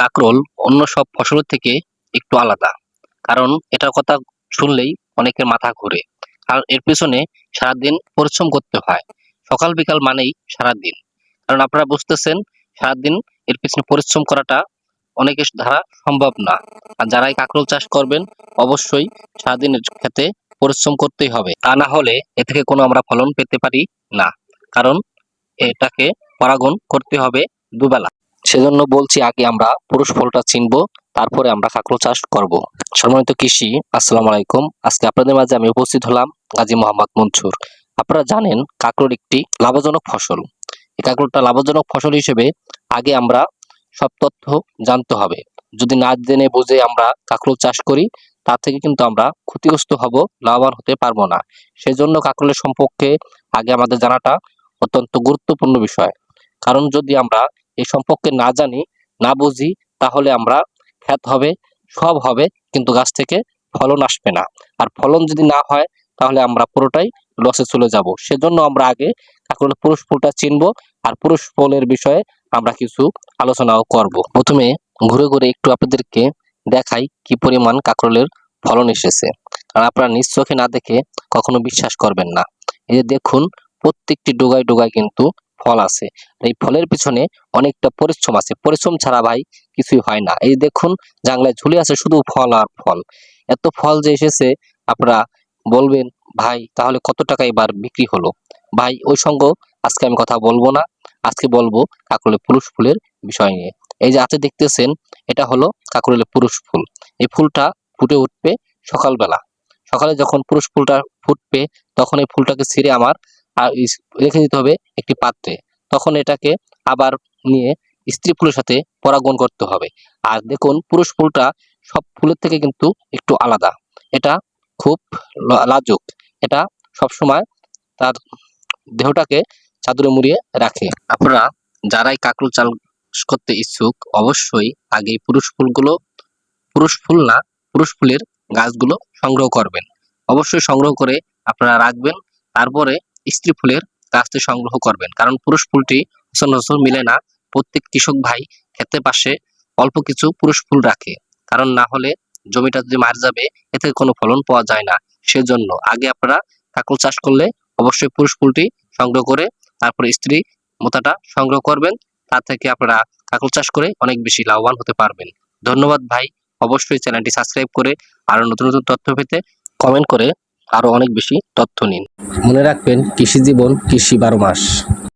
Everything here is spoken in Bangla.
কাকরোল অন্য সব ফসলের থেকে একটু আলাদা। কারণ এটার কথা শুনলেই অনেকের মাথা ঘুরে। আর এর পেছনে সারাদিন পরিশ্রম করতে হয়। সকাল, বিকাল মানেই সারাদিন। কারণ আপনারা বুঝতেছেন, সারাদিন এর পেছনে পরিশ্রম করাটা অনেকের দ্বারা সম্ভব না। আর যারাই কাকরোল চাষ করবেন, অবশ্যই সারাদিনের ক্ষেত্রে পরিশ্রম করতেই হবে। তা না হলে এ থেকে কোনো আমরা ফলন পেতে পারি না। কারণ এটাকে পরাগণ করতে হবে দুবেলা। সেজন্য বলছি আগে আমরা পুরুষ ফলটা চিনবো, তারপরে আমরা কাঁকড়ো চাষ করব। সম্মানিত কৃষি, আসসালামু আলাইকুম। আজকে আপনাদের মাঝে আমি উপস্থিত হলাম গাজী মোহাম্মদ মনসুর। আপনারা জানেন কাঁকড়োর একটি লাভজনক ফসল। এই কাঁকড়োটা লাভজনক ফসল হিসেবে আগে আমরা সব তথ্য জানতে হবে। যদি না জেনে বুঝে আমরা কাঁকড়ো চাষ করি, তা থেকে কিন্তু আমরা ক্ষতিগ্রস্ত হব, লাভবান হতে পারব না। সেজন্য কাঁকড়োলের সম্পর্কে আগে আমাদের জানাটা অত্যন্ত গুরুত্বপূর্ণ বিষয়। কারণ যদি আমরা এই সম্পর্কে না জানি, না বুঝি, তাহলে আমরা খ্যাত হবে, সব হবে, কিন্তু গাছ থেকে ফলন আসবে না। আর ফলন যদি না হয়, তাহলে আমরা পুরোটাই লসে চলে যাব। সেজন্য আমরা আগে কাকরোলের পুরুষ ফুলটা চিনবো, আর পুরুষ ফলের বিষয়ে আমরা কিছু আলোচনাও করব। প্রথমে ঘুরে ঘুরে একটু আপনাদেরকে দেখাই কি পরিমাণ কাকরোলের ফলন এসেছে। আর আপনারা নিজ চোখে না দেখে কখনো বিশ্বাস করবেন না। এই যে দেখুন, প্রত্যেকটি ডোগায় ডোগায় কিন্তু ফল আছে। এই ফলের পিছনে অনেকটা পরিশ্রম আছে। পরিশ্রম ছাড়া ভাই কিছুই হয় না। এই দেখুন জাংলায় ঝুলে আছে শুধু ফল আর ফল। এত ফল যে এসেছে, আপনারা বলবেন, ভাই, তাহলে কত টাকা এবার বিক্রি হলো? ভাই, ওই সঙ্গ আজকে আমি কথা বলব না। আজকে বলব কাকরোলের পুরুষ ফুলের বিষয় নিয়ে। এই যে হাতে দেখতেছেন, এটা হলো কাকরোলের পুরুষ ফুল। এই ফুলটা ফুটে উঠবে সকালবেলা। সকালে যখন পুরুষ ফুলটা ফুটবে, তখন এই ফুলটাকে ছিঁড়ে আমার রেখে দিতে হবে একটি পাত্রে। তখন এটাকে আবার নিয়ে স্ত্রী ফুলের সাথে পরাগণ করতে হবে। আর দেখুন, পুরুষ ফুলটা সব ফুলের থেকে কিন্তু একটু আলাদা। এটা খুব লাজুক। এটা সব সময় তার দেহটাকে চাদরে মুড়িয়ে রাখে। আপনারা যারাই কাকরুল চাল করতে ইচ্ছুক, অবশ্যই আগে পুরুষ ফুলগুলো, পুরুষ ফুল না, পুরুষ ফুলের গাছগুলো সংগ্রহ করবেন। অবশ্যই সংগ্রহ করে আপনারা রাখবেন। তারপরে স্ত্রী ফুলের গাছটি সংগ্রহ করবেন। কারণ পুরুষ ফুলটি সচরাচর মিলে না। প্রত্যেক কৃষক ভাই ক্ষেতের পাশে অল্প কিছু পুরুষ ফুল রাখে। কারণ না হলে জমিটা যদি মার যাবে, এতে কোনো ফলন পাওয়া যায় না। সেজন্য আগে আপনারা কাকল চাষ করলে অবশ্যই পুরুষ ফুলটি সংগ্রহ করে তারপরে স্ত্রী মোতাটা সংগ্রহ করবেন। তা থেকে আপনারা কাকল চাষ করে অনেক বেশি লাভবান হতে পারবেন। ধন্যবাদ ভাই। অবশ্যই চ্যানেলটি সাবস্ক্রাইব করে আরও নতুন নতুন তথ্য পেতে কমেন্ট করে আরও অনেক বেশি তথ্য নিন। মনে রাখবেন কৃষি জীবন কৃষি বারো মাস।